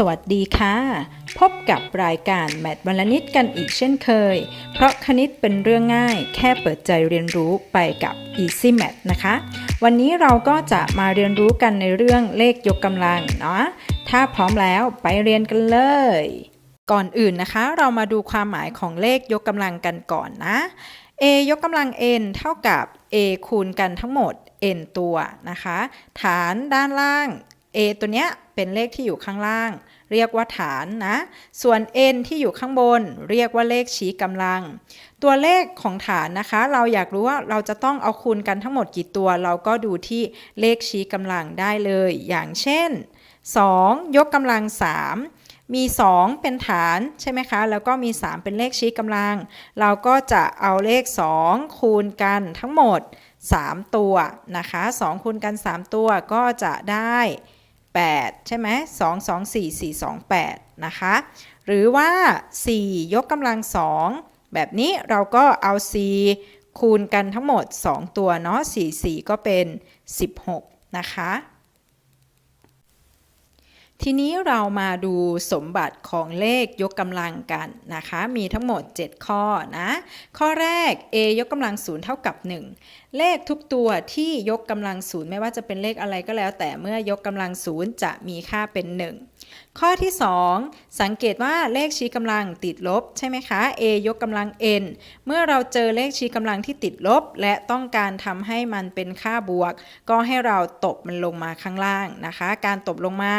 สวัสดีค่ะ พบกับรายการแมทวันละนิดกันอีกเช่นเคย เพราะคณิตเป็นเรื่องง่าย แค่เปิดใจเรียนรู้ไปกับ Easy Math นะคะ วันนี้เราก็จะมาเรียนรู้กันในเรื่องเลขยกกำลังเนาะถ้าพร้อมแล้วไปเรียนกันเลย ก่อนอื่นนะคะ เรามาดูความหมายของเลขยกกำลังกันก่อนนะ a ยกกำลัง n เท่ากับ a คูณกันทั้งหมด n ตัวนะคะ ฐานด้านล่าง a ตัวเนี้ยเป็นเลขที่อยู่ข้างล่าง เรียกว่าฐานนะ ส่วน n ที่อยู่ข้างบน เรียกว่าเลขชี้กำลัง ตัวเลขของฐานนะคะ เราอยากรู้ว่าเราจะต้องเอาคูณกันทั้งหมดกี่ตัว เราก็ดูที่เลขชี้กำลังได้เลย อย่างเช่น 2 ยกกำลัง 3 มี 2 เป็นฐานใช่ไหมคะ แล้วก็มี 3 เป็นเลขชี้กำลัง เราก็จะเอาเลข 2 คูณกันทั้งหมด 3 ตัวนะคะ 2 คูณกัน 3 ตัวก็จะได้ 8 ใช่ไหม2 2 4 4 2 8 นะคะ หรือว่า 4 ยกกำลัง 2 แบบนี้เราก็เอา 4 คูณกันทั้งหมด 2 ตัวเนาะ4 4 ก็เป็น 16 นะคะ ทีนี้เรามาดูสมบัติของเลขยกกำลังกันนะคะ มีทั้งหมด 7 ข้อนะ ข้อแรก a ยกกำลังศูนย์เท่ากับ 1 เลขทุกตัวที่ยกกำลังศูนย์ไม่ว่าจะเป็นเลขอะไรก็แล้ว แต่เมื่อยกกำลังศูนย์จะมีค่าเป็น 1 ข้อที่ 2 สังเกตว่าเลขชี้กำลังติดลบใช่ไหมคะ a ยกกำลัง n เมื่อเราเจอเลขชี้กำลังที่ติดลบ และต้องการทำให้มันเป็นค่าบวก ก็ให้เราตบมันลงมาข้างล่างนะคะ การตบลงมา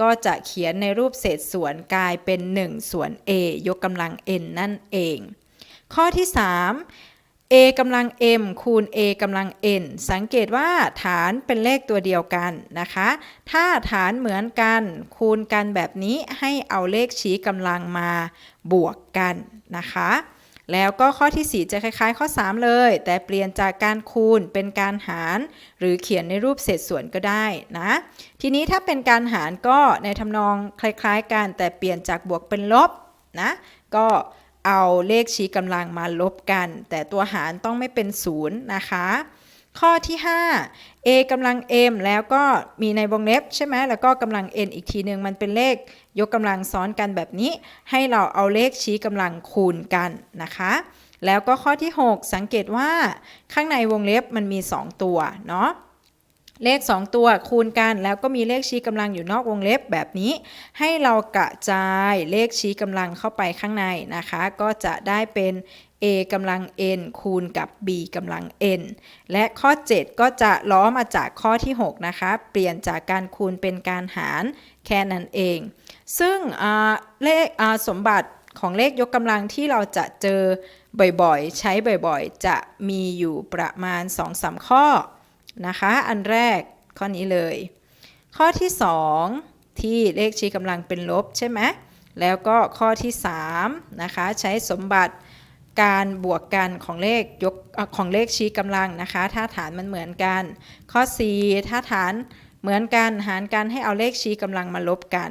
ก็จะเขียนในรูปเศษส่วนกลายเป็น 1 ส่วน a ยกกำลัง n นั่นเอง ข้อที่ 3 a กำลัง m คูณ a กำลัง n สังเกตว่าฐานเป็นเลขตัวเดียวกันนะคะ ถ้าฐานเหมือนกัน คูณกันแบบนี้ให้เอาเลขชี้กำลังมาบวกกันนะคะ แล้วก็ข้อที่ 4 จะคล้ายๆ ข้อ 3 เลย แต่เปลี่ยนจากการคูณเป็นการหาร หรือเขียนในรูปเศษส่วนก็ได้นะ ทีนี้ถ้าเป็นการหารก็ในทำนองคล้ายๆกันแต่เปลี่ยนจากบวกเป็นลบนะ ก็ เอาเลขชี้กำลังมาลบกัน แต่ตัวหารต้องไม่เป็นศูนย์นะคะ ข้อที่ 5 a กำลัง m แล้วก็มีในวงเล็บใช่ไหมแล้วก็กำลัง n อีกทีหนึ่งมันเป็นเลขยกกำลังซ้อนกันแบบนี้ ให้เราเอาเลขชี้กำลังคูณกันนะคะ แล้วก็ข้อที่ 6 สังเกตว่าข้างในวงเล็บมันมี 2 ตัวเนาะ เลข 2 ตัวคูณกันแล้วก็มีเลขชี้กำลังอยู่นอกวงเล็บแบบนี้ ให้เรากระจายเลขชี้กำลังเข้าไปข้างในนะคะ ก็จะได้เป็น a กำลัง n คูณกับ b กำลัง n และข้อ 7 ก็จะล้อมาจากข้อที่ 6 นะคะ เปลี่ยนจากการคูณเป็นการหารแค่นั้นเอง ซึ่งเลขสมบัติของเลขยกกำลังที่เราจะเจอบ่อยๆ ใช้บ่อยๆ จะมีอยู่ประมาณ 2-3 ข้อ นะคะ อันแรกข้อนี้เลย ข้อที่ 2 ที่เลขชี้กำลังเป็นลบใช่ไหมแล้วก็ข้อที่3นะคะใช้สมบัติการบวกกันของเลขยกของเลขชี้กำลังนะคะ ถ้าฐานมันเหมือนกัน ข้อ 4 ถ้าฐานเหมือนกันหารกันให้เอาเลขชี้กำลังมาลบกัน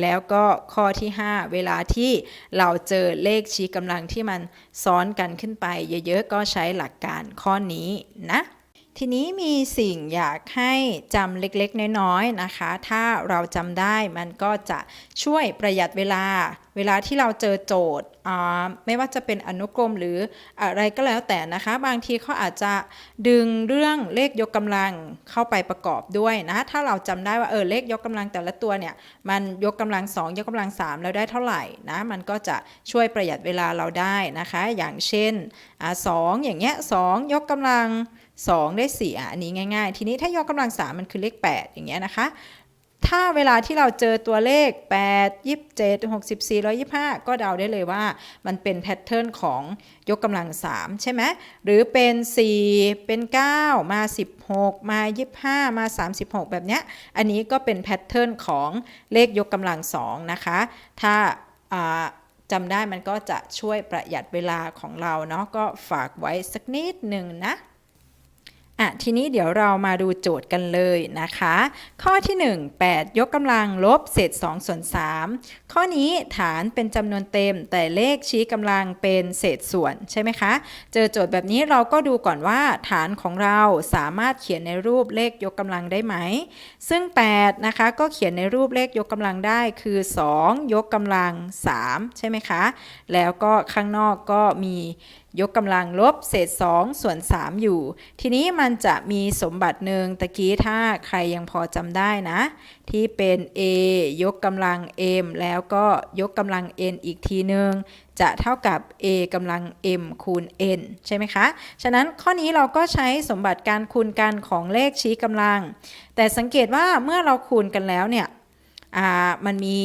แล้วก็ข้อที่ 5 เวลาที่เราเจอเลขชี้กำลังที่มันซ้อนกันขึ้นไป เยอะๆก็ใช้หลักการข้อนี้นะ ทีนี้มีสิ่งอยากให้จำเล็กๆ น้อยๆนะคะ ถ้าเราจำได้มันก็จะช่วยประหยัดเวลา เวลาที่เราเจอโจทย์ไม่ว่าจะเป็นอนุกรมหรืออะไรก็แล้วแต่นะคะ บางทีเขาอาจจะดึงเรื่องเลขยกกำลังเข้าไปประกอบด้วยนะ ถ้าเราจำได้ว่าเออเลขยกกำลังแต่ละตัวเนี่ย มันยกกำลัง 2 ยกกำลัง 3 แล้วได้เท่าไหร่นะ มันก็จะช่วยประหยัดเวลาเราได้นะคะ อย่างเช่นอสองอย่างเงี้ยสยกกำลัง 2 ได้4อะอันนี้ง่าย ๆ ทีนี้ถ้ายกกำลัง 3 มันคือเลข 8 อย่างเงี้ยนะคะ ถ้าเวลาที่เราเจอตัวเลข 8 27 64 125 ก็เดาได้เลยว่ามันเป็นแพทเทิร์นของยกกำลัง 3 ใช่ไหมหรือเป็น 4 เป็น 9 มา 16 มา 25 มา 36 แบบเนี้ยอันนี้ก็เป็นแพทเทิร์นของเลขยกกำลัง 2 นะคะ ถ้าจำได้มันก็จะช่วยประหยัดเวลาของเราเนาะก็ฝากไว้สักนิดหนึ่งนะ อะทีนี้เดี๋ยวเรามาดูโจทย์กันเลยนะคะ ข้อที่ 1 8 ยกกำลังลบเศษ2ส่วน3ข้อนี้ฐานเป็นจำนวนเต็ม แต่เลขชี้กำลังเป็นเศษส่วนใช่ไหมคะ เจอโจทย์แบบนี้เราก็ดูก่อนว่าฐานของเราสามารถเขียนในรูปเลขยกกำลังได้ไหม ซึ่ง 8 นะคะ ก็เขียนในรูปเลขยกกำลังได้คือ 2 ยกกำลัง 3 ใช่ไหมคะ แล้วก็ข้างนอกก็มียกกำลังลบเศษ 2 ส่วน 3 อยู่ ทีนี้มันจะมีสมบัติหนึ่งตะกี้ถ้าใครยังพอจำได้นะ ที่เป็น a ยกกำลัง m แล้วก็ยกกำลัง n อีกทีหนึ่งจะเท่ากับ a กำลัง m คูณ n ใช่ไหมคะ ฉะนั้นข้อนี้เราก็ใช้สมบัติการคูณกันของเลขชี้กำลัง แต่สังเกตว่าเมื่อเราคูณกันแล้วเนี่ยมันมี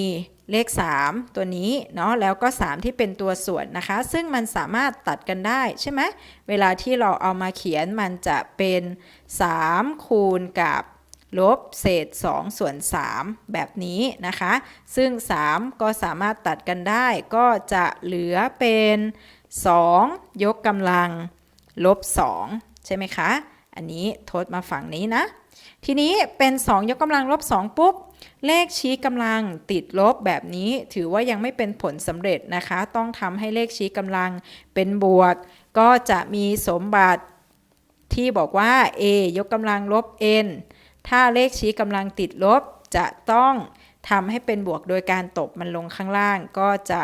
เลข 3 ตัวนี้เนาะแล้วก็ 3 ที่เป็นตัวส่วนนะคะ ซึ่งมันสามารถตัดกันได้ใช่ไหมเวลาที่เราเอามาเขียนมันจะเป็น 3 คูณกับลบเศษ 2 ส่วน 3 แบบนี้นะคะ ซึ่ง 3 ก็สามารถตัดกันได้ก็จะเหลือเป็น 2 ยกกำลังลบ 2 ใช่ไหมคะ อันนี้ทดมาฝั่งนี้นะ ทีนี้เป็น 2 ยกกำลังลบ 2 ปุ๊บ เลขชี้กำลังติดลบแบบนี้ ถือว่ายังไม่เป็นผลสำเร็จนะคะ ต้องทำให้เลขชี้กำลังเป็นบวก ก็จะมีสมบัติที่บอกว่า a ยกกำลังลบ n ถ้าเลขชี้กำลังติดลบจะต้องทำให้เป็นบวกโดยการตบมันลงข้างล่าง ก็จะ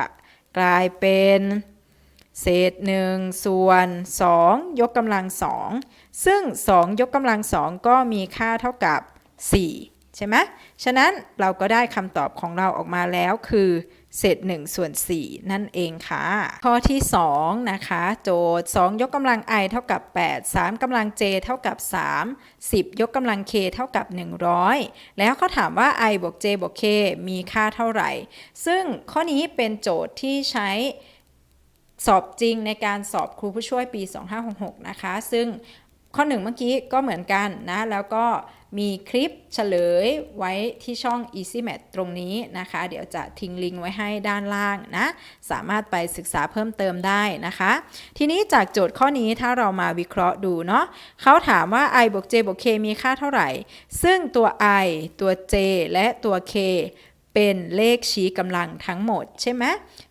กลายเป็น เศษ1ส่วน 2 ยกกำลัง2ซึ่ง 2 ยกกำลัง2ก็มีค่าเท่ากับ 4 ใช่ไหมฉะนั้นเราก็ได้คำตอบของเราออกมาแล้วคือเศษ1ส่วน 4 นั่นเองค่ะ ข้อที่ 2 นะคะ โจทย์ 2 ยกกำลัง i เท่ากับ 8 3กำลัง j เท่ากับ 3 10 ยกกำลัง k เท่ากับ 100 แล้วเขาถามว่า i บวก j บวก k มีค่าเท่าไหร่ ซึ่งข้อนี้เป็นโจทย์ที่ใช้ สอบจริงในการสอบครูผู้ช่วยปี 2566 นะคะ ซึ่งข้อหนึ่งเมื่อกี้ก็เหมือนกันนะ แล้วก็มีคลิปเฉลยไว้ที่ช่อง Easy Math ตรงนี้นะคะ เดี๋ยวจะทิ้งลิงก์ไว้ให้ด้านล่างนะ สามารถไปศึกษาเพิ่มเติมได้นะคะ ทีนี้จากโจทย์ข้อนี้ถ้าเรามาวิเคราะห์ดูเนาะเขาถามว่า i บวก j บวก k มีค่าเท่าไหร่ ซึ่งตัว i ตัว j และตัว k เป็นเลขชี้กำลังทั้งหมดใช่ไหม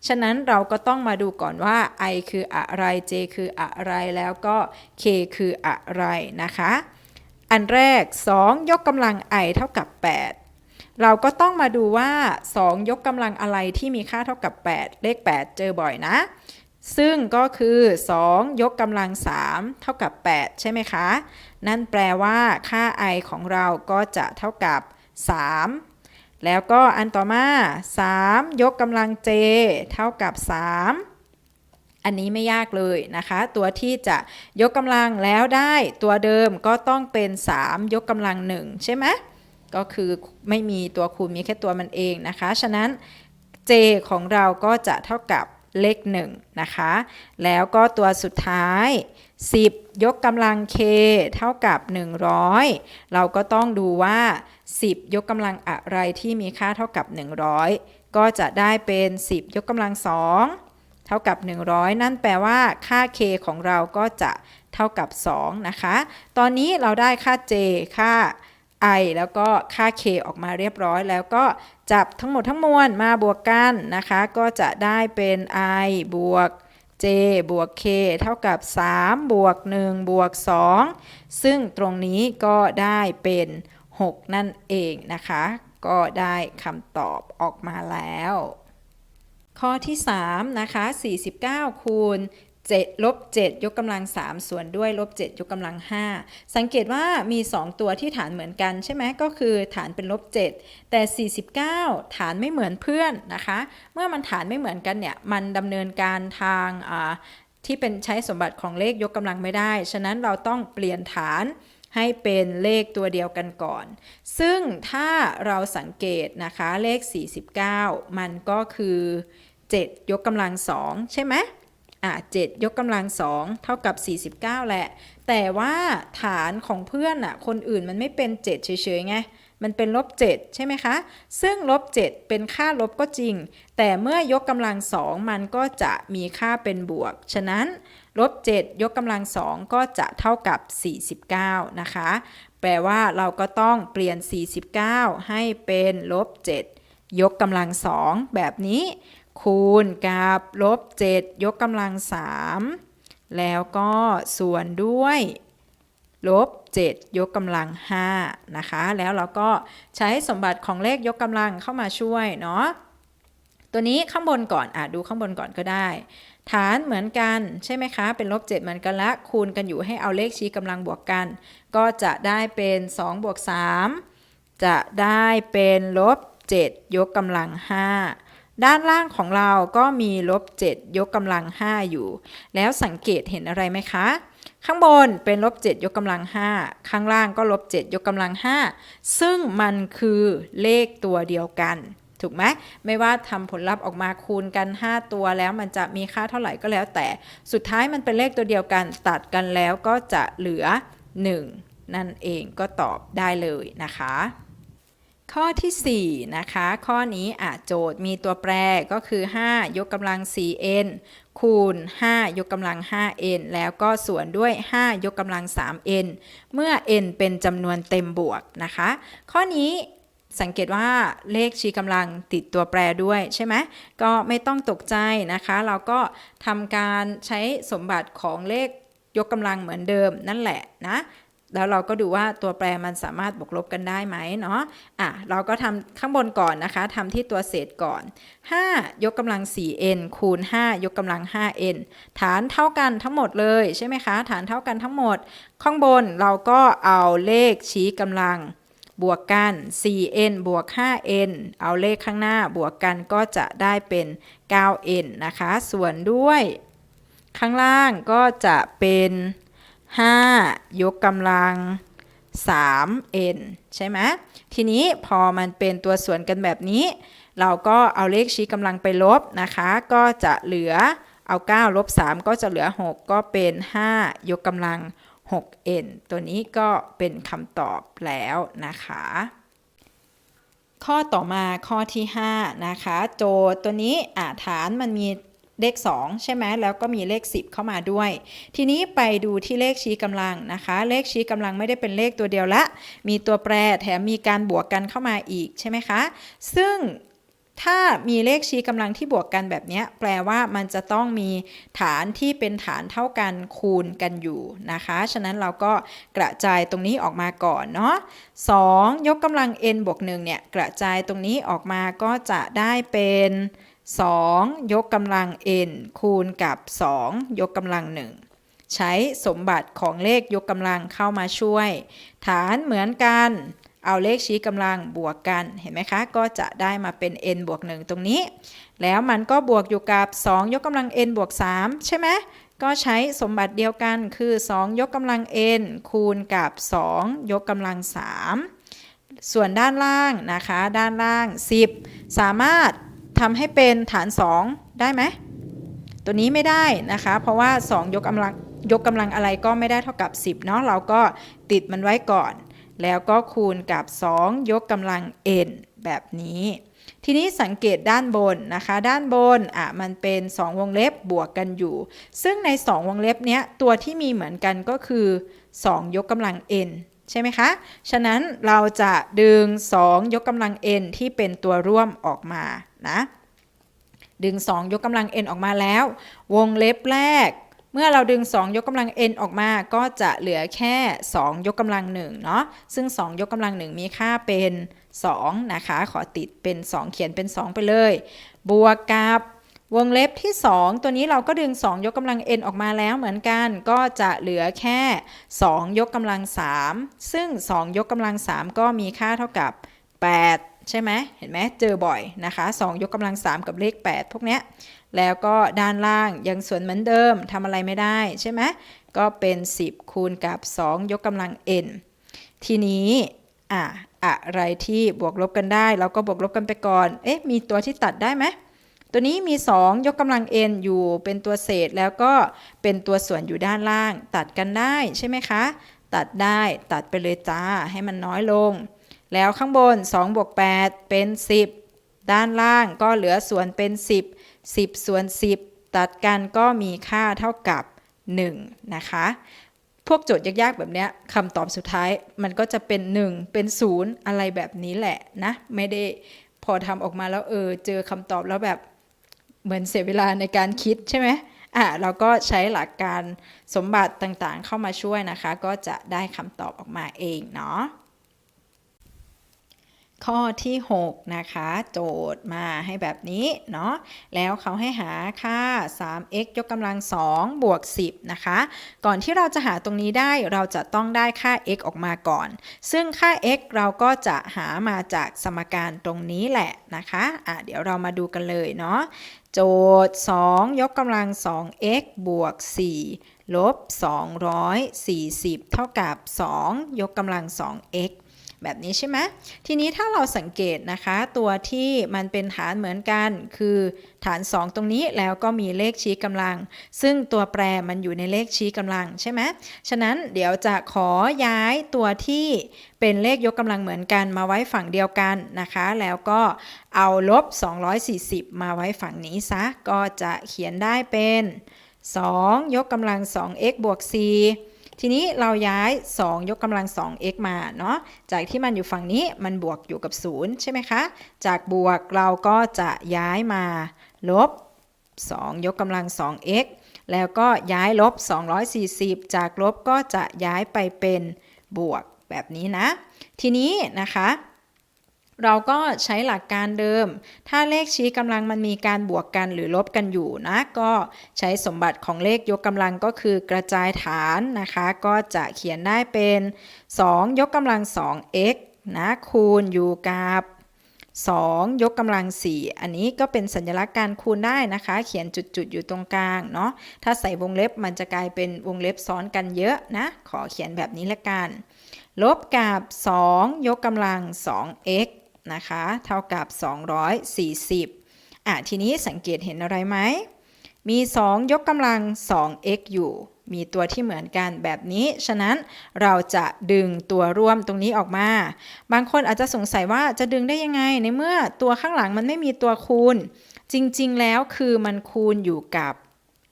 ฉะนั้นเราก็ต้องมาดูก่อนว่า i คืออะไร j คืออะไรแล้วก็ k คืออะไรนะคะ อันแรก 2 ยกกำลัง i เท่ากับ 8 เราก็ต้องมาดูว่า 2 ยกกำลังอะไรที่มีค่าเท่ากับ 8 เลข 8 เจอบ่อยนะ ซึ่งก็คือ 2 ยกกำลัง 3 เท่ากับ 8 ใช่ไหมคะ นั่นแปลว่าค่า i ของเราก็จะเท่ากับ 3 แล้วก็อันต่อมา 3 ยกกำลัง j เท่ากับ 3 อันนี้ไม่ยากเลยนะคะ ตัวที่จะยกกำลังแล้วได้ตัวเดิมก็ต้องเป็น 3 ยกกำลัง 1 ใช่ไหมก็คือไม่มีตัวคูณมีแค่ตัวมันเองนะคะ ฉะนั้น j ของเราก็จะเท่ากับเลข1นะคะ แล้วก็ตัวสุดท้าย 10 ยกกำลัง k เท่ากับ 100 เราก็ต้องดูว่า 10 ยกกำลังอะไรที่มีค่าเท่ากับ 100 ก็จะได้เป็น 10 ยกกำลัง2เท่ากับ 100 นั่นแปลว่าค่า k ของเราก็จะเท่ากับ 2 นะคะ ตอนนี้เราได้ค่า j ค่า i แล้วก็ค่า k ออกมาเรียบร้อย แล้วก็จับทั้งหมดทั้งมวลมาบวกกันนะคะ ก็จะได้เป็น i บวก j บวก k เท่ากับ 3 บวก 1 บวก 2 ซึ่งตรงนี้ก็ได้เป็น 6 นั่นเองนะคะ ก็ได้คำตอบออกมาแล้ว ข้อที่ 3 นะคะ 49 คูณ 7ลบ7ยกกำลัง 3 ส่วนด้วยลบ7ยกกำลัง 5 สังเกตว่ามี 2 ตัวที่ฐานเหมือนกันใช่ไหมก็คือฐานเป็นลบ7แต่ 49 ฐานไม่เหมือนเพื่อนนะคะ เมื่อมันฐานไม่เหมือนกันเนี่ย มันดำเนินการทางที่เป็นใช้สมบัติของเลขยกกำลังไม่ได้ ฉะนั้นเราต้องเปลี่ยนฐานให้เป็นเลขตัวเดียวกันก่อน ซึ่งถ้าเราสังเกตนะคะเลข 49 มันก็คือ 7 ยกกำลัง 2 ใช่ไหม อะ7ยกกำลัง2เท่ากับ 49 แหละ แต่ว่าฐานของเพื่อนอะคนอื่นมันไม่เป็น 7 เฉยๆไงมันเป็นลบ7ใช่ไหมคะ ซึ่งลบ7เป็นค่าลบก็จริง แต่เมื่อยกกำลังสองมันก็จะมีค่าเป็นบวก ฉะนั้นลบ7ยกกำลังสองก็จะเท่ากับ 49 นะคะ แปลว่าเราก็ต้องเปลี่ยน 49 ให้เป็นลบ7ยกกำลังสองแบบนี้ คูณกับลบ 7 ยกกำลังสามแล้วก็ส่วนด้วยลบ 7 ยกกำลัง 5 นะคะ แล้วเราก็ใช้สมบัติของเลขยกกำลังเข้ามาช่วยเนาะตัวนี้ข้างบนก่อนอะดูข้างบนก่อนก็ได้ ฐานเหมือนกันใช่ไหมคะ เป็นลบ 7 เหมือนกันละคูณกันอยู่ให้เอาเลขชี้กำลังบวกกัน ก็จะได้เป็น2บวก3จะได้เป็นลบ 7 ยกกำลัง 5 ด้านล่างของเราก็มีลบ 7 ยกกำลัง 5 อยู่ แล้วสังเกตเห็นอะไรไหมคะ ข้างบนเป็นลบ 7 ยกกำลัง 5 ข้างล่างก็ลบ 7 ยกกำลัง 5 ซึ่งมันคือเลขตัวเดียวกัน ถูกไหมไม่ว่าทำผลลัพธ์ออกมาคูณกัน 5 ตัวแล้วมันจะมีค่าเท่าไหร่ก็แล้วแต่ สุดท้ายมันเป็นเลขตัวเดียวกันตัดกันแล้วก็จะเหลือ 1 นั่นเองก็ตอบได้เลยนะคะ ข้อทีสี่ 4 นะคะ ข้อนี้อาโจทย์มีตัวแปรก็คือ 5 ยกกำลัง 4n คูณ 5 ยกกำลัง 5n แล้วก็ส่วนด้วย 5 ยกกำลัง 3n เมื่อ n เป็นจำนวนเต็มบวกนะคะ ข้อนี้สังเกตว่าเลขชี้กำลังติดตัวแปรด้วยใช่ไหมก็ไม่ต้องตกใจนะคะ เราก็ทำการใช้สมบัติของเลขยกกำลังเหมือนเดิมนั่นแหละนะ แล้วเราก็ดูว่าตัวแปรมันสามารถบวกลบกันได้ไหมเนาะอะเราก็ทำข้างบนก่อนนะคะทำที่ตัวเศษก่อน 5 ยกกำลัง 4n คูณ 5 ยกกำลัง 5n ฐานเท่ากันทั้งหมดเลยใช่ไหมคะ ฐานเท่ากันทั้งหมด ข้างบนเราก็เอาเลขชี้กำลังบวกกัน 4n บวก 5n เอาเลขข้างหน้าบวกกันก็จะได้เป็น 9n นะคะ ส่วนด้วย ข้างล่างก็จะเป็น 5 ยกกำลัง 3n ใช่ไหมทีนี้พอมันเป็นตัวส่วนกันแบบนี้ เราก็เอาเลขชี้กำลังไปลบนะคะ ก็จะเหลือเอา 9 ลบ 3 ก็จะเหลือ 6 ก็เป็น 5 ยกกำลัง 6n ตัวนี้ก็เป็นคำตอบแล้วนะคะ ข้อต่อมาข้อที่ 5 นะคะ โจทย์ตัวนี้อ่าฐานมันมี เลข 2 ใช่ไหมแล้วก็มีเลข 10 เข้ามาด้วย ทีนี้ไปดูที่เลขชี้กำลังนะคะ เลขชี้กำลังไม่ได้เป็นเลขตัวเดียวละ มีตัวแปรแถมมีการบวกกันเข้ามาอีกใช่ไหมคะ ซึ่งถ้ามีเลขชี้กำลังที่บวกกันแบบนี้แปลว่ามันจะต้องมีฐานที่เป็นฐานเท่ากันคูณกันอยู่นะคะ ฉะนั้นเราก็กระจายตรงนี้ออกมาก่อนเนาะ2ยกกำลัง n บวก1เนี่ย กระจายตรงนี้ออกมาก็จะได้เป็น 2 ยกกำลัง n คูณกับ 2 ยกกำลัง 1 ใช้สมบัติของเลขยกกำลังเข้ามาช่วย ฐานเหมือนกัน เอาเลขชี้กำลังบวกกัน เห็นไหมคะ ก็จะได้มาเป็น n บวก 1 ตรงนี้ แล้วมันก็บวกอยู่กับ 2 ยกกำลัง n บวก 3 ใช่ไหมก็ใช้สมบัติเดียวกันคือ 2 ยกกำลัง n คูณกับ 2 ยกกำลัง 3 ส่วนด้านล่างนะคะ ด้านล่าง 10 สามารถ ทำให้เป็นฐาน 2 ได้ไหมตัวนี้ไม่ได้นะคะ เพราะว่า 2 ยกกำลังยกกำลังอะไรก็ไม่ได้เท่ากับ 10เนาะเราก็ติดมันไว้ก่อน แล้วก็คูณกับ 2 ยกกำลัง n แบบนี้ ทีนี้สังเกตด้านบนนะคะ ด้านบนอะมันเป็น 2 วงเล็บบวกกันอยู่ ซึ่งใน 2 วงเล็บเนี้ยตัวที่มีเหมือนกันก็คือ 2 ยกกำลัง n ใช่ไหมคะ ฉะนั้นเราจะดึง 2 ยกกำลัง n ที่เป็นตัวร่วมออกมา นะ ดึง 2 ยกกำลัง n ออกมาแล้ว วงเล็บแรก เมื่อเราดึง 2 ยกกำลัง n ออกมา ก็จะเหลือแค่ 2 ยกกำลัง1เนาะ ซึ่ง 2 ยกกำลัง 1 มีค่าเป็น 2 นะคะ ขอติดเป็น 2 เขียนเป็น 2 ไปเลย บวกกับวงเล็บที่ 2 ตัวนี้เราก็ดึง 2 ยกกำลัง n ออกมาแล้วเหมือนกัน ก็จะเหลือแค่ 2 ยกกำลัง 3 ซึ่ง 2 ยกกำลัง 3 ก็มีค่าเท่ากับ 8 ใช่ไหมเห็นไหมเจอบ่อยนะคะ2ยกกำลัง 3 กับเลข 8 พวกเนี้ยแล้วก็ด้านล่างยังส่วนเหมือนเดิมทำอะไรไม่ได้ใช่ไหมก็เป็น 10 คูณกับ 2 ยกกำลัง n ทีนี้อะอะไรที่บวกลบกันได้ เราก็บวกลบกันไปก่อน เอ๊ะมีตัวที่ตัดได้ไหมตัวนี้มี 2 ยกกำลัง n อยู่เป็นตัวเศษแล้วก็เป็นตัวส่วนอยู่ด้านล่าง ตัดกันได้ใช่ไหมคะ ตัดได้ตัดไปเลยจ้าให้มันน้อยลง แล้วข้างบน2บวก8เป็น 10 ด้านล่างก็เหลือส่วนเป็น 10 10 ส่วน 10 ตัดกันก็มีค่าเท่ากับ 1 นะคะ พวกโจทย์ยากๆแบบเนี้ยคำตอบสุดท้ายมันก็จะเป็น 1 เป็น 0 อะไรแบบนี้แหละนะ ไม่ได้พอทำออกมาแล้วเออเจอคำตอบแล้วแบบเหมือนเสียเวลาในการคิดใช่ไหมอะเราก็ใช้หลักการสมบัติต่างๆเข้ามาช่วยนะคะ ก็จะได้คำตอบออกมาเองเนาะ ข้อที่ 6 นะคะ โจทย์มาให้แบบนี้เนาะแล้วเขาให้หาค่า 3x ยกกำลัง 2 บวก 10 นะคะ ก่อนที่เราจะหาตรงนี้ได้เราจะต้องได้ค่า x ออกมาก่อน ซึ่งค่า x เราก็จะหามาจากสมการตรงนี้แหละนะคะอะเดี๋ยวเรามาดูกันเลยเนาะโจทย์ 2 ยกกำลัง 2x บวก 4 ลบ 240 เท่ากับ 2 ยกกำลัง 2x แบบนี้ใช่ไหมทีนี้ถ้าเราสังเกตนะคะ ตัวที่มันเป็นฐานเหมือนกัน คือฐาน 2 ตรงนี้แล้วก็มีเลขชี้กำลัง ซึ่งตัวแปรมันอยู่ในเลขชี้กำลังใช่ไหมฉะนั้นเดี๋ยวจะขอย้ายตัวที่เป็นเลขยกกำลังเหมือนกันมาไว้ฝั่งเดียวกันนะคะ แล้วก็เอาลบ 240 มาไว้ฝั่งนี้ซะ ก็จะเขียนได้เป็น 2 ยกกำลัง 2x บวก 4 ทีนี้เราย้าย 2 ยกกำลัง 2x มาเนาะจากที่มันอยู่ฝั่งนี้มันบวกอยู่กับ 0 ใช่ไหมคะ จากบวกเราก็จะย้ายมาลบ 2 ยกกำลัง 2x แล้วก็ย้ายลบ 240 จากลบก็จะย้ายไปเป็นบวกแบบนี้นะ ทีนี้นะคะ เราก็ใช้หลักการเดิม ถ้าเลขชี้กำลังมันมีการบวกกันหรือลบกันอยู่นะ ก็ใช้สมบัติของเลขยกกำลังก็คือกระจายฐานนะคะ ก็จะเขียนได้เป็น 2 ยกกำลัง 2x นะคูณอยู่กับ2 ยกกำลัง 4 อันนี้ก็เป็นสัญลักษณ์การคูณได้นะคะ เขียนจุดๆ อยู่ตรงกลางเนาะถ้าใส่วงเล็บมันจะกลายเป็นวงเล็บซ้อนกันเยอะนะ ขอเขียนแบบนี้ละกัน ลบกับ 2 ยกกำลัง 2x นะคะ เท่ากับ 240อะทีนี้สังเกตเห็นอะไรไหม มี 2 ยกกำลัง 2x อยู่ มีตัวที่เหมือนกันแบบนี้ ฉะนั้นเราจะดึงตัวร่วมตรงนี้ออกมา บางคนอาจจะสงสัยว่าจะดึงได้ยังไงในเมื่อตัวข้างหลังมันไม่มีตัวคูณ จริงๆแล้วคือมันคูณอยู่กับ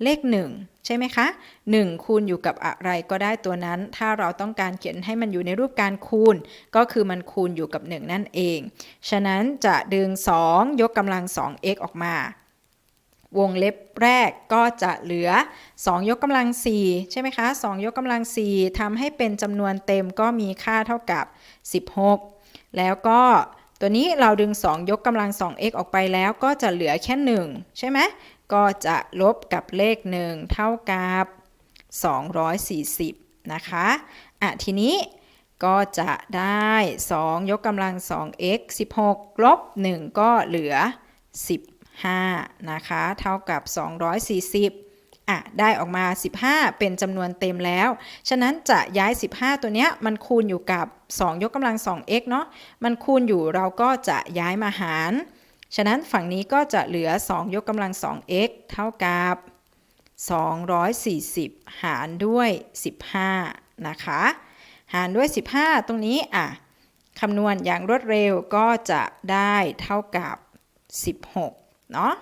เลข 1 ใช่ไหมคะ 1 คูณอยู่กับอะไรก็ได้ตัวนั้น ถ้าเราต้องการเขียนให้มันอยู่ในรูปการคูณ ก็คือมันคูณอยู่กับ 1 นั่นเอง ฉะนั้นจะดึง 2 ยกกำลัง 2x ออกมา วงเล็บแรกก็จะเหลือ 2 ยกกำลัง 4 ใช่ไหมคะ 2 ยกกำลัง 4ทำให้เป็นจำนวนเต็มก็มีค่าเท่ากับ 16 แล้วก็ตัวนี้เราดึง 2 ยกกำลัง 2x ออกไปแล้วก็จะเหลือแค่ 1 ใช่ไหม ก็จะลบกับเลข 1 เท่ากับ 240 นะคะอะทีนี้ก็จะได้ 2 ยกกำลัง 2x 16 ลบ 1 ก็เหลือ 15 นะคะ เท่ากับ 240 อะ ได้ออกมา 15 เป็นจำนวนเต็มแล้ว ฉะนั้นจะย้าย 15 ตัวเนี้ย มันคูณอยู่กับ 2 ยกกำลัง 2x เนาะ มันคูณอยู่เราก็จะย้ายมาหาร ฉะนั้นฝั่งนี้ก็จะเหลือ 2 ยกกำลัง 2x เท่ากับ 240 หารด้วย 15 นะคะ หารด้วย 15 ตรงนี้อะคำนวณอย่างรวดเร็วก็จะได้เท่ากับ 16 เนาะ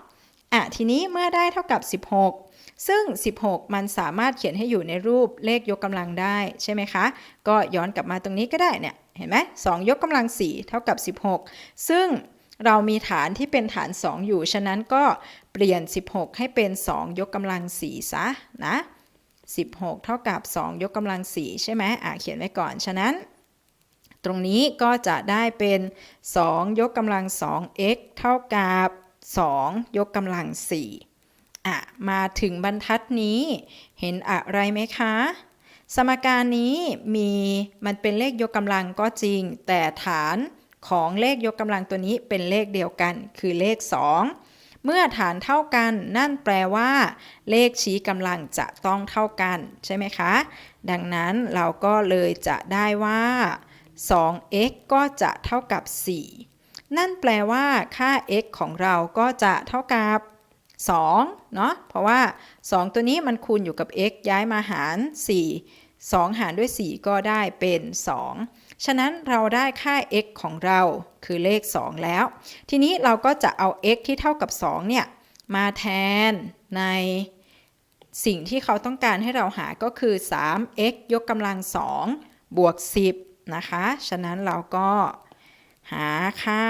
อะทีนี้เมื่อได้เท่ากับ 16 ซึ่ง 16 มันสามารถเขียนให้อยู่ในรูปเลขยกกำลังได้ใช่ไหมคะ ก็ย้อนกลับมาตรงนี้ก็ได้เนี่ย เห็นไหม2ยกกำลัง 4 เท่ากับ 16 ซึ่ง เรามีฐานที่เป็นฐาน 2 อยู่ ฉะนั้นก็เปลี่ยน 16 ให้เป็น 2 ยกกำลัง4ซะนะ 16 เท่ากับ 2 ยกกำลัง4ใช่ไหมอะเขียนไว้ก่อน ฉะนั้น ตรงนี้ก็จะได้เป็น 2 ยกกำลัง 2x เท่ากับ 2 ยกกำลัง4อะ มาถึงบรรทัดนี้ เห็นอะไรไหมคะ สมการนี้มีมันเป็นเลขยกกำลังก็จริง แต่ฐาน ของเลขยกกำลังตัวนี้เป็นเลขเดียวกัน คือเลข 2 เมื่อฐานเท่ากันนั่นแปลว่า เลขชี้กำลังจะต้องเท่ากันใช่ไหมคะ ดังนั้นเราก็เลยจะได้ว่า 2x ก็จะเท่ากับ 4 นั่นแปลว่าค่า x ของเราก็จะเท่ากับ2เนาะเพราะว่า 2 ตัวนี้มันคูณอยู่กับ x ย้ายมาหาร 4 2 หารด้วย 4 ก็ได้เป็น 2 ฉะนั้นเราได้ค่า x ของเราคือเลข 2 แล้ว ทีนี้เราก็จะเอา x ที่เท่ากับ 2 เนี่ย มาแทนในสิ่งที่เขาต้องการให้เราหาก็คือ 3x ยกกำลัง 2 บวก 10 นะคะ ฉะนั้นเราก็หาค่า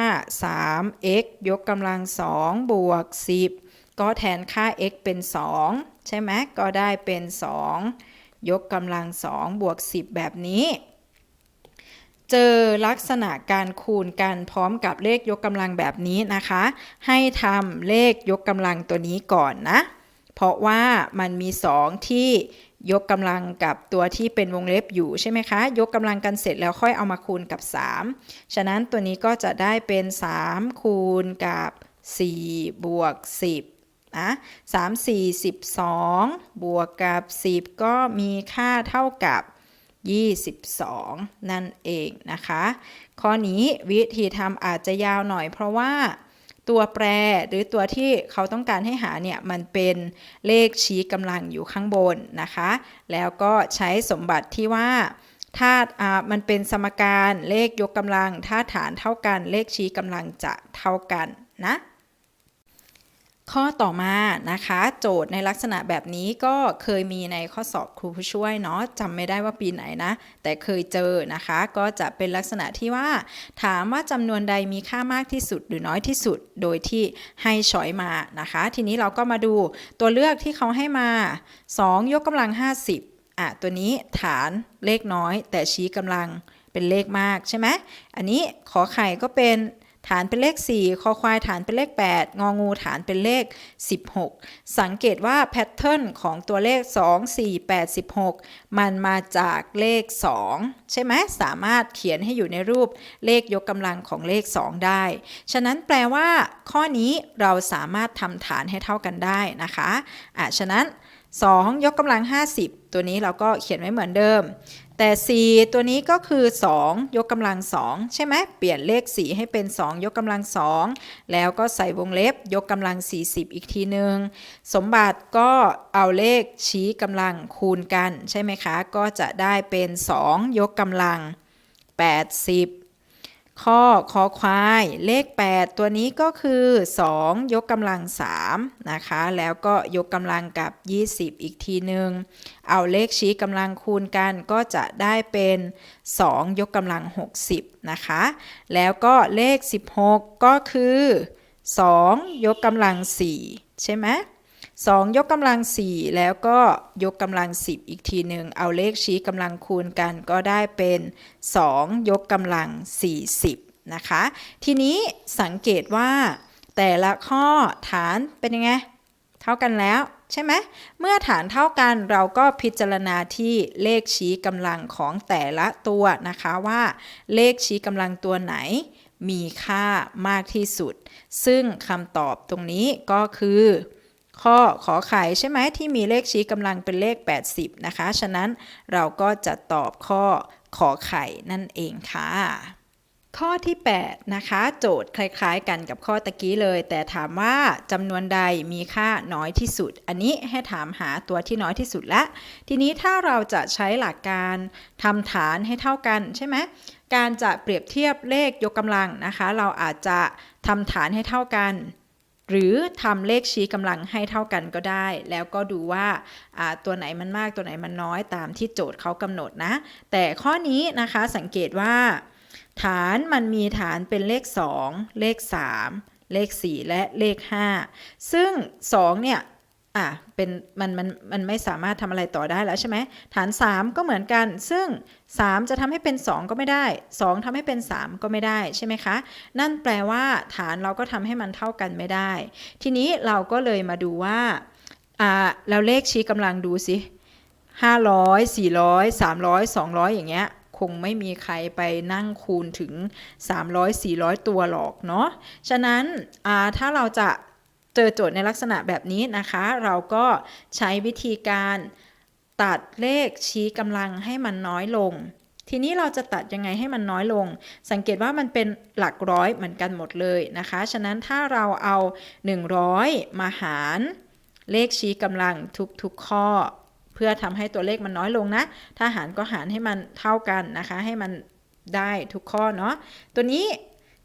3x ยกกำลัง 2 บวก 10 ก็แทนค่า x เป็น 2 ใช่ไหม ก็ได้เป็น 2 ยกกำลัง 2 บวก 10 แบบนี้ เจอลักษณะการคูณกันพร้อมกับเลขยกกำลังแบบนี้นะคะ ให้ทำเลขยกกำลังตัวนี้ก่อนนะ เพราะว่ามันมี 2 ที่ยกกำลังกับตัวที่เป็นวงเล็บอยู่ใช่ไหมคะ ยกกำลังกันเสร็จแล้วค่อยเอามาคูณกับ 3 ฉะนั้นตัวนี้ก็จะได้เป็น 3 คูณกับ 4 บวก 10นะ3 4 12 บวกกับ 10 ก็มีค่าเท่ากับ 22 นั่นเองนะคะ ข้อนี้วิธีทำอาจจะยาวหน่อยเพราะว่าตัวแปรหรือตัวที่เขาต้องการให้หาเนี่ยมันเป็นเลขชี้กำลังอยู่ข้างบนนะคะ แล้วก็ใช้สมบัติที่ว่าถ้าอ่ามันเป็นสมการเลขยกกำลัง ถ้าฐานเท่ากันเลขชี้กำลังจะเท่ากันนะ ข้อต่อมานะคะ โจทย์ในลักษณะแบบนี้ก็เคยมีในข้อสอบครูผู้ช่วยเนาะจำไม่ได้ว่าปีไหนนะ แต่เคยเจอนะคะ ก็จะเป็นลักษณะที่ว่า ถามว่าจำนวนใดมีค่ามากที่สุดหรือน้อยที่สุด โดยที่ให้ช้อยมานะคะ ทีนี้เราก็มาดูตัวเลือกที่เขาให้มา 2 ยกกำลัง 50อะตัวนี้ฐานเลขน้อย แต่ชี้กำลังเป็นเลขมากใช่ไหมอันนี้ขอไข่ก็เป็น ฐานเป็นเลข 4 คอควายฐานเป็นเลข 8 งองูฐานเป็นเลข 16 สังเกตว่าแพทเทิร์นของตัวเลข 2 4 8 16 มันมาจากเลข 2 ใช่ไหมสามารถเขียนให้อยู่ในรูปเลขยกกำลังของเลข 2 ได้ ฉะนั้นแปลว่าข้อนี้เราสามารถทำฐานให้เท่ากันได้นะคะอะฉะนั้น 2 ยกกำลัง 50 ตัวนี้เราก็เขียนไว้เหมือนเดิม แต่ 4 ตัวนี้ก็คือ 2 ยกกำลัง 2 ใช่ไหมเปลี่ยนเลข 4 ให้เป็น 2 ยกกำลัง 2 แล้วก็ใส่วงเล็บยกกำลัง 40 อีกทีหนึ่งสมบัติก็เอาเลขชี้กำลังคูณกัน ใช่ไหมคะ ก็จะได้เป็น 2 ยกกำลัง 80 ข้อคอควายเลข 8 ตัวนี้ก็คือ 2 ยกกำลัง3นะคะ แล้วก็ยกกำลังกับ 20 อีกทีหนึ่งเอาเลขชี้กำลังคูณกันก็จะได้เป็น 2 ยกกำลัง 60 นะคะ แล้วก็เลข 16 ก็คือ 2 ยกกำลัง 4 ใช่ไหม 2 ยกกำลัง 4 แล้วก็ยกกำลัง 10 อีกทีหนึ่งเอาเลขชี้กำลังคูณกันก็ได้เป็น 2 ยกกำลัง 40 นะคะ ทีนี้สังเกตว่า แต่ละข้อฐานเป็นยังไง เท่ากันแล้วใช่ไหมเมื่อฐานเท่ากันเราก็พิจารณาที่เลขชี้กำลังของแต่ละตัวนะคะว่า เลขชี้กำลังตัวไหนมีค่ามากที่สุด ซึ่งคำตอบตรงนี้ก็คือ ข้อขอไข่ใช่ไหมที่มีเลขชี้กำลังเป็นเลข 80 นะคะ ฉะนั้นเราก็จะตอบข้อขอไข่นั่นเองค่ะ ข้อที่ 8 นะคะ โจทย์คล้ายๆ กันกับข้อตะกี้เลย แต่ถามว่าจำนวนใดมีค่าน้อยที่สุด อันนี้ให้ถามหาตัวที่น้อยที่สุดละ ทีนี้ถ้าเราจะใช้หลักการทำฐานให้เท่ากันใช่ไหมการจะเปรียบเทียบเลขยกกำลังนะคะ เราอาจจะทำฐานให้เท่ากัน หรือทำเลขชี้กำลังให้เท่ากันก็ได้ แล้วก็ดูว่าตัวไหนมันมากตัวไหนมันน้อยตามที่โจทย์เขากำหนดนะ แต่ข้อนี้นะคะสังเกตว่า ฐานมันมีฐานเป็นเลข 2 เลข 3 เลข 4 และเลข 5 ซึ่ง 2 เนี่ย อะเป็นมันมันมันไม่สามารถทำอะไรต่อได้แล้วใช่ไหมฐาน 3 ก็เหมือนกัน ซึ่ง 3 จะทำให้เป็น 2 ก็ไม่ได้ 2ทำให้เป็น 3 ก็ไม่ได้ใช่ไหมคะ นั่นแปลว่า ฐานเราก็ทำให้มันเท่ากันไม่ได้ ทีนี้เราก็เลยมาดูว่าอ่าเราเลขชี้กำลังดูสิ500 400 300 200 อย่างเงี้ยคงไม่มีใครไปนั่งคูณถึง 300 400 ตัวหรอกเนาะฉะนั้นถ้าเราจะ เจอโจทย์ในลักษณะแบบนี้นะคะ เราก็ใช้วิธีการตัดเลขชี้กำลังให้มันน้อยลง ทีนี้เราจะตัดยังไงให้มันน้อยลง สังเกตว่ามันเป็นหลักร้อยเหมือนกันหมดเลยนะคะ ฉะนั้นถ้าเราเอา 100 มาหาร เลขชี้กำลังทุกๆข้อ เพื่อทำให้ตัวเลขมันน้อยลงนะ ถ้าหารก็หารให้มันเท่ากันนะคะ ให้มันได้ทุกข้อเนาะ ตัวนี้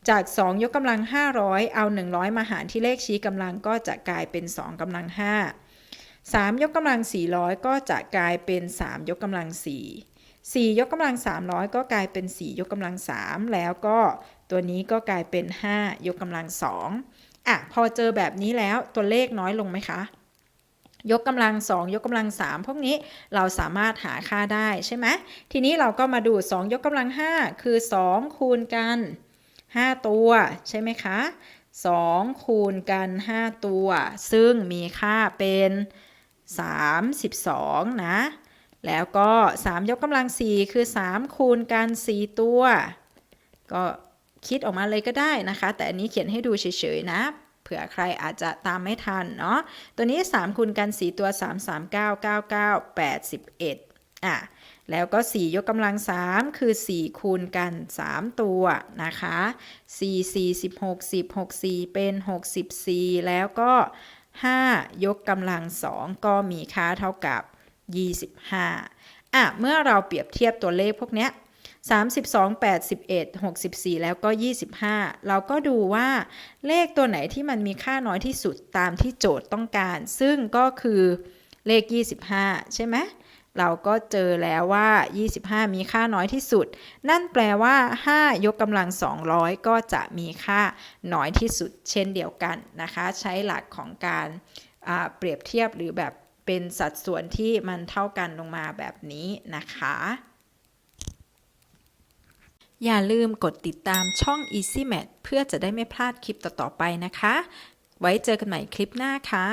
จาก 2 ยกกำลัง 500 เอา 100 มาหารที่เลขชี้กำลังก็จะกลายเป็น 2กำลัง 5 3 ยกกำลัง 400 ก็จะกลายเป็น 3 ยกกำลัง 4 4 ยกกำลัง 300 ก็กลายเป็น 4 ยกกำลัง 3 แล้วก็ตัวนี้ก็กลายเป็น 5 ยกกำลัง 2อะพอเจอแบบนี้แล้วตัวเลขน้อยลงไหมคะ ยกกำลัง 2 ยกกำลัง 3 พวกนี้เราสามารถหาค่าได้ใช่ไหมทีนี้เราก็มาดู 2 ยกกำลัง 5 คือ 2 คูณกัน 5 ตัว ใช่ไหมคะ2คูณกัน 5 ตัว ซึ่งมีค่าเป็น 32 นะ แล้วก็ 3 ยกกำลัง 4 คือ 3 คูณกัน 4 ตัว ก็คิดออกมาเลยก็ได้นะคะ แต่อันนี้เขียนให้ดูเฉยๆนะ เผื่อใครอาจจะตามไม่ทันเนาะ ตัวนี้ 3 คูณกัน 4 ตัว 3 3 9 9 9 81 อะ แล้วก็ 4 ยกกำลัง 3 คือ 4 คูณกัน 3 ตัวนะคะ 4 4 16 10 6 4 เป็น 64 แล้วก็ 5 ยกกำลัง 2 ก็มีค่าเท่ากับ 25 อะ เมื่อเราเปรียบเทียบตัวเลขพวกเนี้ย32 81 64 แล้วก็ 25 เราก็ดูว่าเลขตัวไหนที่มันมีค่าน้อยที่สุดตามที่โจทย์ต้องการ ซึ่งก็คือเลข 25 ใช่ไหม เราก็เจอแล้วว่า 25 มีค่าน้อยที่สุด นั่นแปลว่า 5 ยกกำลัง 200 ก็จะมีค่าน้อยที่สุด เช่นเดียวกันนะคะ ใช้หลักของการเปรียบเทียบหรือแบบเป็นสัดส่วนที่มันเท่ากันลงมาแบบนี้นะคะ อย่าลืมกดติดตามช่อง Easy Math เพื่อจะได้ไม่พลาดคลิปต่อ ๆ ไปนะคะ ไว้เจอกันใหม่คลิปหน้าค่ะ